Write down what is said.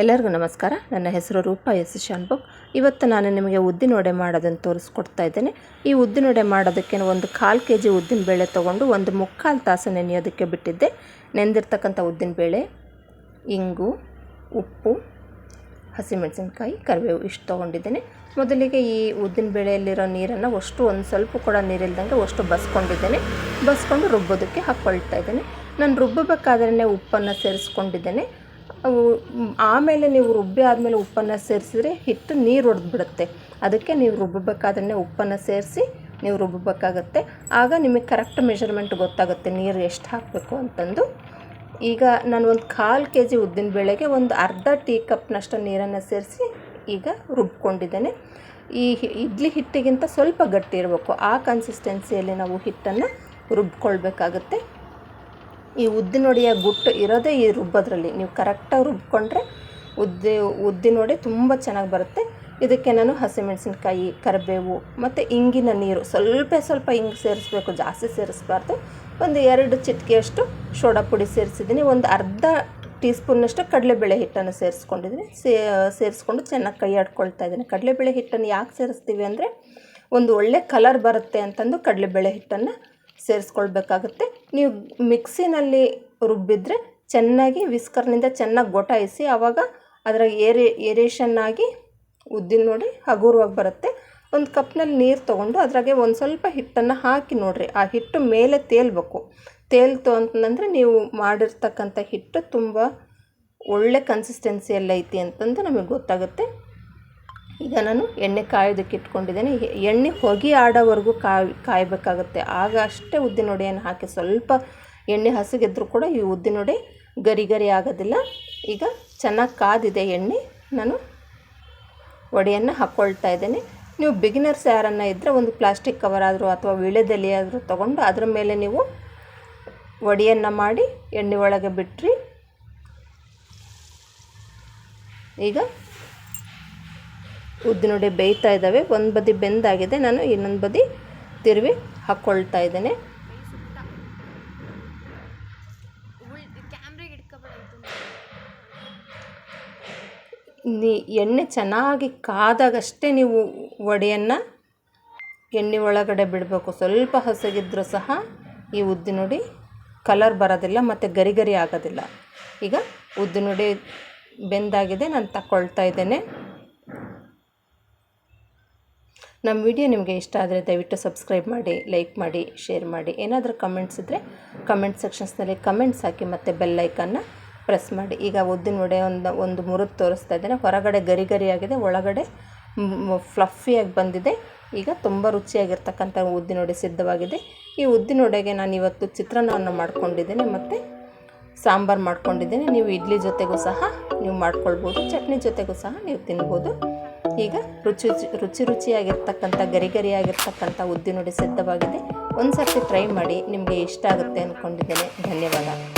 ಎಲ್ಲರಿಗೂ ನಮಸ್ಕಾರ. ನನ್ನ ಹೆಸರು ರೂಪಾ ಎಸ್. ಶಾನ್ಭೋಗ್ ಇವತ್ತು ನಾನು ನಿಮಗೆ ಉದ್ದಿನ ವಡೆ ಮಾಡೋದನ್ನು ತೋರಿಸ್ಕೊಡ್ತಾ ಇದ್ದೇನೆ. ಈ ಉದ್ದಿನ ವಡೆ ಮಾಡೋದಕ್ಕೆ ಒಂದು ಕಾಲು ಕೆ ಜಿ ಉದ್ದಿನ ಬೇಳೆ ತೊಗೊಂಡು ಒಂದು ಮುಕ್ಕಾಲು ತಾಸು ನೆನೆಯೋದಕ್ಕೆ ಬಿಟ್ಟಿದ್ದೆ. ನೆಂದಿರ್ತಕ್ಕಂಥ ಉದ್ದಿನ ಬೇಳೆ, ಇಂಗು, ಉಪ್ಪು, ಹಸಿಮೆಣಸಿನ್ಕಾಯಿ, ಕರಿಬೇವು ಇಷ್ಟು ತೊಗೊಂಡಿದ್ದೇನೆ. ಮೊದಲಿಗೆ ಈ ಉದ್ದಿನ ಬೇಳೆಯಲ್ಲಿರೋ ನೀರನ್ನು ಅಷ್ಟು ಒಂದು ಸ್ವಲ್ಪ ಕೂಡ ನೀರಿಲ್ದಂಗೆ ಅಷ್ಟು ಬಸ್ಕೊಂಡಿದ್ದೇನೆ. ಬಸ್ಕೊಂಡು ರುಬ್ಬೋದಕ್ಕೆ ಹಾಕ್ಕೊಳ್ತಾ ಇದ್ದೇನೆ. ನಾನು ರುಬ್ಬಬೇಕಾದ್ರೆ ಉಪ್ಪನ್ನು ಸೇರಿಸ್ಕೊಂಡಿದ್ದೇನೆ. ಆಮೇಲೆ ನೀವು ರುಬ್ಬಿ ಆದಮೇಲೆ ಉಪ್ಪನ್ನು ಸೇರಿಸಿದ್ರೆ ಹಿಟ್ಟು ನೀರು ಹೊಡೆದ್ಬಿಡುತ್ತೆ ಅದಕ್ಕೆ ನೀವು ರುಬ್ಬಬೇಕಾದ್ರೆ ಉಪ್ಪನ್ನು ಸೇರಿಸಿ ನೀವು ರುಬ್ಬಬೇಕಾಗತ್ತೆ. ಆಗ ನಿಮಗೆ ಕರೆಕ್ಟ್ ಮೆಷರ್ಮೆಂಟ್ ಗೊತ್ತಾಗುತ್ತೆ ನೀರು ಎಷ್ಟು ಹಾಕಬೇಕು ಅಂತಂದು. ಈಗ ನಾನು ಒಂದು ಕಾಲು ಕೆ ಜಿ ಉದ್ದಿನ ಬೇಳೆಗೆ ಒಂದು ಅರ್ಧ ಟೀ ಕಪ್ನಷ್ಟು ನೀರನ್ನು ಸೇರಿಸಿ ಈಗ ರುಬ್ಕೊಂಡಿದ್ದೇನೆ. ಈ ಇಡ್ಲಿ ಹಿಟ್ಟಿಗಿಂತ ಸ್ವಲ್ಪ ಗಟ್ಟಿ ಇರಬೇಕು. ಆ ಕನ್ಸಿಸ್ಟೆನ್ಸಿಯಲ್ಲಿ ನಾವು ಹಿಟ್ಟನ್ನು ರುಬ್ಕೊಳ್ಬೇಕಾಗತ್ತೆ. ಈ ಉದ್ದಿನೊಡೆಯ ಗುಟ್ಟು ಇರೋದೇ ಈ ರುಬ್ಬೋದ್ರಲ್ಲಿ. ನೀವು ಕರೆಕ್ಟಾಗಿ ರುಬ್ಕೊಂಡ್ರೆ ಉದ್ದಿ, ಉದ್ದಿನೊಡೆ ತುಂಬ ಚೆನ್ನಾಗಿ ಬರುತ್ತೆ. ಇದಕ್ಕೆ ನಾನು ಹಸಿಮೆಣಸಿನ್ಕಾಯಿ, ಕರಿಬೇವು ಮತ್ತು ಇಂಗಿನ ನೀರು ಸ್ವಲ್ಪ ಸ್ವಲ್ಪ ಹಿಂಗೆ ಸೇರಿಸ್ಬೇಕು, ಜಾಸ್ತಿ ಸೇರಿಸ್ಬಾರ್ದು. ಒಂದು ಎರಡು ಚಿಟಿಕೆಯಷ್ಟು ಸೋಡಾ ಪುಡಿ ಸೇರಿಸಿದ್ದೀನಿ. ಒಂದು ಅರ್ಧ ಟೀ ಸ್ಪೂನ್ನಷ್ಟು ಕಡಲೆಬೇಳೆ ಹಿಟ್ಟನ್ನು ಸೇರಿಸ್ಕೊಂಡಿದ್ದೀನಿ. ಸೇ, ಸೇರಿಸ್ಕೊಂಡು ಚೆನ್ನಾಗಿ ಕೈ ಆಡ್ಕೊಳ್ತಾ ಇದ್ದೀನಿ. ಕಡಲೆಬೇಳೆ ಹಿಟ್ಟನ್ನು ಯಾಕೆ ಸೇರಿಸ್ತೀವಿ ಅಂದರೆ ಒಂದು ಒಳ್ಳೆ ಕಲರ್ ಬರುತ್ತೆ ಅಂತಂದು ಕಡಲೆಬೇಳೆ ಹಿಟ್ಟನ್ನು ಸೇರಿಸ್ಕೊಳ್ಬೇಕಾಗುತ್ತೆ. ನೀವು ಮಿಕ್ಸಿನಲ್ಲಿ ರುಬ್ಬಿದ್ರೆ ಚೆನ್ನಾಗಿ ವಿಸ್ಕರ್ನಿಂದ ಚೆನ್ನಾಗಿ ಗೊಟಾಯಿಸಿ ಆವಾಗ ಅದರ ಏರಿ ಏರೇಷನ್ ಆಗಿ ಉದ್ದಿನ ನೋಡಿ ಹಗುರವಾಗಿ ಬರುತ್ತೆ. ಒಂದು ಕಪ್ನಲ್ಲಿ ನೀರು ತೊಗೊಂಡು ಅದ್ರಾಗೆ ಒಂದು ಸ್ವಲ್ಪ ಹಿಟ್ಟನ್ನು ಹಾಕಿ ನೋಡಿರಿ. ಆ ಹಿಟ್ಟು ಮೇಲೆ ತೇಲ್ಬೇಕು. ತೇಲ್ತು ಅಂತಂದರೆ ನೀವು ಮಾಡಿರ್ತಕ್ಕಂಥ ಹಿಟ್ಟು ತುಂಬ ಒಳ್ಳೆ ಕನ್ಸಿಸ್ಟೆನ್ಸಿಯಲ್ಲಿ ಐತಿ ಅಂತಂದು ನಮಗೆ ಗೊತ್ತಾಗುತ್ತೆ. ಈಗ ನಾನು ಎಣ್ಣೆ ಕಾಯೋದಕ್ಕೆ ಇಟ್ಕೊಂಡಿದ್ದೇನೆ. ಎಣ್ಣೆ ಹೊಗೆ ಆಡೋವರೆಗೂ ಕಾಯ್, ಕಾಯಬೇಕಾಗುತ್ತೆ. ಆಗ ಅಷ್ಟೇ ಉದ್ದಿನ ಒಡೆಯನ್ನು ಹಾಕಿ ಸ್ವಲ್ಪ ಎಣ್ಣೆ ಹಸುಗೆದ್ರೂ ಕೂಡ ಈ ಉದ್ದಿನ ಒಡೆ ಗರಿ ಗರಿ ಆಗೋದಿಲ್ಲ. ಈಗ ಚೆನ್ನಾಗಿ ಕಾದಿದೆ ಎಣ್ಣೆ. ನಾನು ವಡೆಯನ್ನು ಹಾಕ್ಕೊಳ್ತಾ ಇದ್ದೇನೆ. ನೀವು ಬಿಗಿನರ್ಸ್ ಯಾರನ್ನು ಇದ್ದರೆ ಒಂದು ಪ್ಲಾಸ್ಟಿಕ್ ಕವರ್ ಆದರೂ ಅಥವಾ ವಿಳೆದೆಲೆ ಆದರೂ ತೊಗೊಂಡು ಅದರ ಮೇಲೆ ನೀವು ವಡೆಯನ್ನು ಮಾಡಿ ಎಣ್ಣೆ ಒಳಗೆ ಬಿಟ್ರಿ. ಈಗ ಉದ್ದಿನೊಡೆ ಬೇಯ್ತಾ ಇದ್ದಾವೆ. ಒಂದು ಬದಿ ಬೆಂದಾಗಿದೆ. ನಾನು ಇನ್ನೊಂದು ಬದಿ ತಿರುವಿ ಹಾಕ್ಕೊಳ್ತಾ ಇದ್ದೇನೆ. ನೀ ಎಣ್ಣೆ ಚೆನ್ನಾಗಿ ಕಾದಾಗಷ್ಟೇ ನೀವು ವಡೆಯನ್ನು ಎಣ್ಣೆ ಒಳಗಡೆ ಬಿಡಬೇಕು. ಸ್ವಲ್ಪ ಹಸಗಿದ್ರೂ ಸಹ ಈ ಉದ್ದಿನುಡಿ ಕಲರ್ ಬರೋದಿಲ್ಲ ಮತ್ತು ಗರಿ ಗರಿ ಆಗೋದಿಲ್ಲ. ಈಗ ಉದ್ದಿನುಡಿ ಬೆಂದಾಗಿದೆ. ನಾನು ತಗೊಳ್ತಾ ಇದ್ದೇನೆ. ನಮ್ಮ ವಿಡಿಯೋ ನಿಮಗೆ ಇಷ್ಟ ಆದರೆ ದಯವಿಟ್ಟು ಸಬ್ಸ್ಕ್ರೈಬ್ ಮಾಡಿ, ಲೈಕ್ ಮಾಡಿ, ಶೇರ್ ಮಾಡಿ. ಏನಾದರೂ ಕಮೆಂಟ್ಸ್ ಇದ್ದರೆ ಕಮೆಂಟ್ ಸೆಕ್ಷನ್ಸ್ನಲ್ಲಿ ಕಮೆಂಟ್ಸ್ ಹಾಕಿ ಮತ್ತು ಬೆಲ್ ಐಕನ್ನ ಪ್ರೆಸ್ ಮಾಡಿ. ಈಗ ಉದ್ದಿನ ವಡೆ ಒಂದು ಒಂದು ಮುರಿದು ತೋರಿಸ್ತಾ ಇದ್ದೇನೆ. ಹೊರಗಡೆ ಗರಿ ಗರಿಯಾಗಿದೆ ಒಳಗಡೆ ಫ್ಲಫಿಯಾಗಿ ಬಂದಿದೆ. ಈಗ ತುಂಬ ರುಚಿಯಾಗಿರ್ತಕ್ಕಂಥ ಉದ್ದಿನ ವಡೆ ಸಿದ್ಧವಾಗಿದೆ. ಈ ಉದ್ದಿನ ವಡೆಗೆ ನಾನು ಇವತ್ತು ಚಿತ್ರಾನ್ನವನ್ನು ಮಾಡ್ಕೊಂಡಿದ್ದೇನೆ ಮತ್ತು ಸಾಂಬಾರು ಮಾಡ್ಕೊಂಡಿದ್ದೇನೆ. ನೀವು ಇಡ್ಲಿ ಜೊತೆಗೂ ಸಹ ನೀವು ಮಾಡ್ಕೊಳ್ಬೋದು, ಚಟ್ನಿ ಜೊತೆಗೂ ಸಹ ನೀವು ತಿನ್ಬೋದು. ಈಗ ರುಚಿ ರುಚಿ ರುಚಿ ರುಚಿಯಾಗಿರ್ತಕ್ಕಂಥ, ಗರಿ ಗರಿಯಾಗಿರ್ತಕ್ಕಂಥ ಉದ್ದಿನುಡಿ ಸಿದ್ಧವಾಗಿದೆ. ಒಂದು ಸರ್ತಿ ಟ್ರೈ ಮಾಡಿ ನಿಮಗೆ ಇಷ್ಟ ಆಗುತ್ತೆ ಅಂದ್ಕೊಂಡಿದ್ದೇನೆ ಧನ್ಯವಾದ.